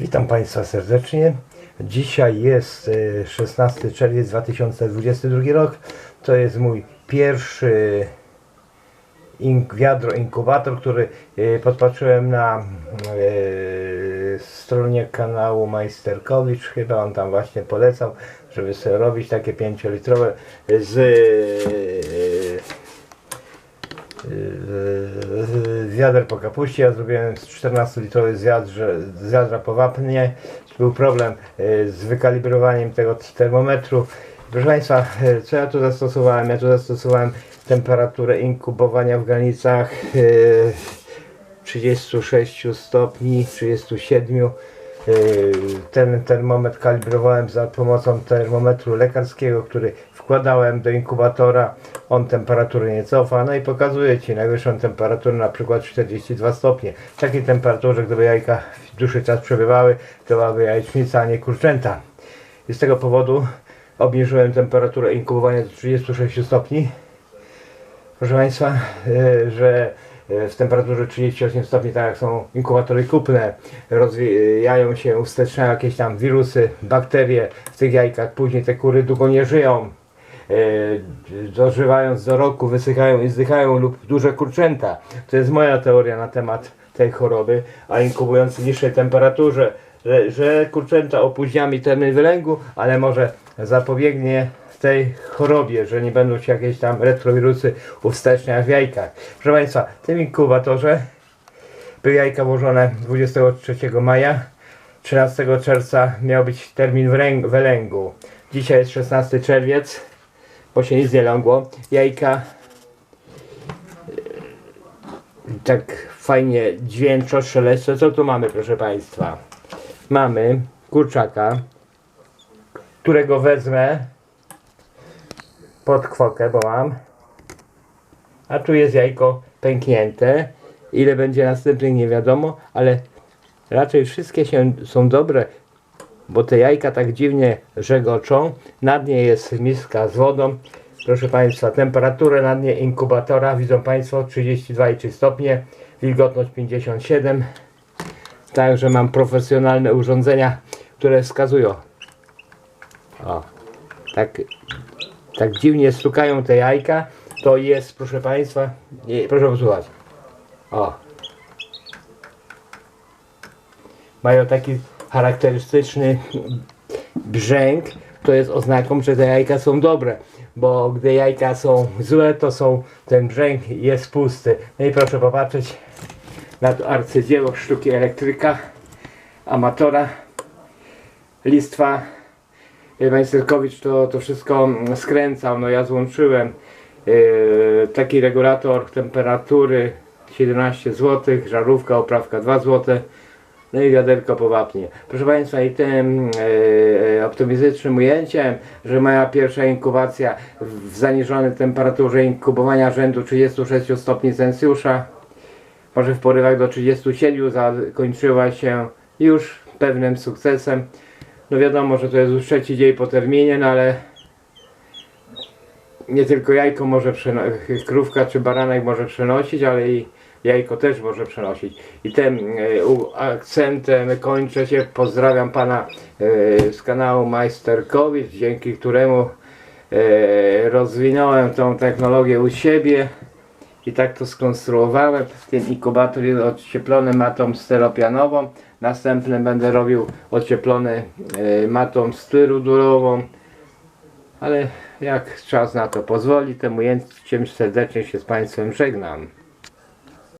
Witam Państwa serdecznie. Dzisiaj jest e, 16 czerwiec 2022 rok. To jest mój pierwszy ink, wiadro inkubator, który e, podpatrzyłem na e, stronie kanału Majsterkowicz. Chyba on tam właśnie polecał, żeby sobie robić takie 5-litrowe z z wiader po kapuście. Ja zrobiłem z 14-litrowy z, wiadrze, z wiadra po wapnie. Był problem e, z wykalibrowaniem tego termometru. Proszę Państwa, e, co ja tu zastosowałem? Ja tu zastosowałem temperaturę inkubowania w granicach e, 36 stopni, 37. E, Ten termometr kalibrowałem za pomocą termometru lekarskiego, który wkładałem do inkubatora. On temperatury nie cofa, no i pokazuje Ci najwyższą temperaturę, na przykład 42 stopnie. W takiej temperaturze, gdyby jajka dłuższy czas przebywały, to byłaby jajecznica, a nie kurczęta. I z tego powodu obniżyłem temperaturę inkubowania do 36 stopni proszę Państwa, e, że w temperaturze 38 stopni, tak jak są inkubatory kupne, rozwijają się, usteczniają jakieś tam wirusy, bakterie w tych jajkach, później te kury długo nie żyją, e, dożywając do roku, wysychają i zdychają lub duże kurczęta. To jest moja teoria na temat tej choroby, a inkubując w niższej temperaturze, że, że kurczęta opóźniami termin wylęgu, ale może zapobiegnie tej chorobie, że nie będą się jakieś tam retrowirusy uwsteczniać w jajkach. Proszę Państwa, w tym inkubatorze były jajka włożone 23 maja, 13 czerwca miał być termin wylęgu. Dzisiaj jest 16 czerwiec, bo się nic nie lągło. Jajka e, tak fajnie dźwięczo, szeleszczą. Co tu mamy, proszę Państwa? Mamy kurczaka, którego wezmę pod kwokę, bo mam. A tu jest jajko pęknięte. Ile będzie następnych nie wiadomo, ale raczej wszystkie się, są dobre, bo te jajka tak dziwnie żegoczą. Na dnie jest miska z wodą. Proszę Państwa, temperaturę na dnie inkubatora widzą Państwo 32,3 stopnie, wilgotność 57. Także mam profesjonalne urządzenia, które wskazują. O, tak tak dziwnie stukają te jajka, to jest, proszę Państwa, nie, proszę posłuchać. O. Mają taki charakterystyczny brzęk, to jest oznaką, że te jajka są dobre, bo gdy jajka są złe, to są, ten brzęk jest pusty. No i proszę popatrzeć na to arcydzieło sztuki elektryka, amatora, listwa Majsterkowicz to, to wszystko skręcał, no ja złączyłem yy, taki regulator temperatury 17 zł, żarówka, oprawka 2 zł, no i wiaderko po wapnie. Proszę Państwa i tym yy, optymistycznym ujęciem, że moja pierwsza inkubacja w zaniżonej temperaturze inkubowania rzędu 36 stopni Celsjusza, może w porywach do 37 zakończyła się już pewnym sukcesem. No wiadomo, że to jest już trzeci dzień po terminie, no ale nie tylko jajko może przenosić, krówka czy baranek może przenosić, ale i jajko też może przenosić. I tym e, u- akcentem kończę się. Pozdrawiam pana e, z kanału Majsterkowicz, dzięki któremu e, rozwinąłem tą technologię u siebie. I tak to skonstruowałem. Ten inkubator jest odcieplony matą steropianową. Następny będę robił odcieplony e, matą styrudurową. Ale jak czas na to pozwoli, temu jęciem serdecznie się z Państwem żegnam.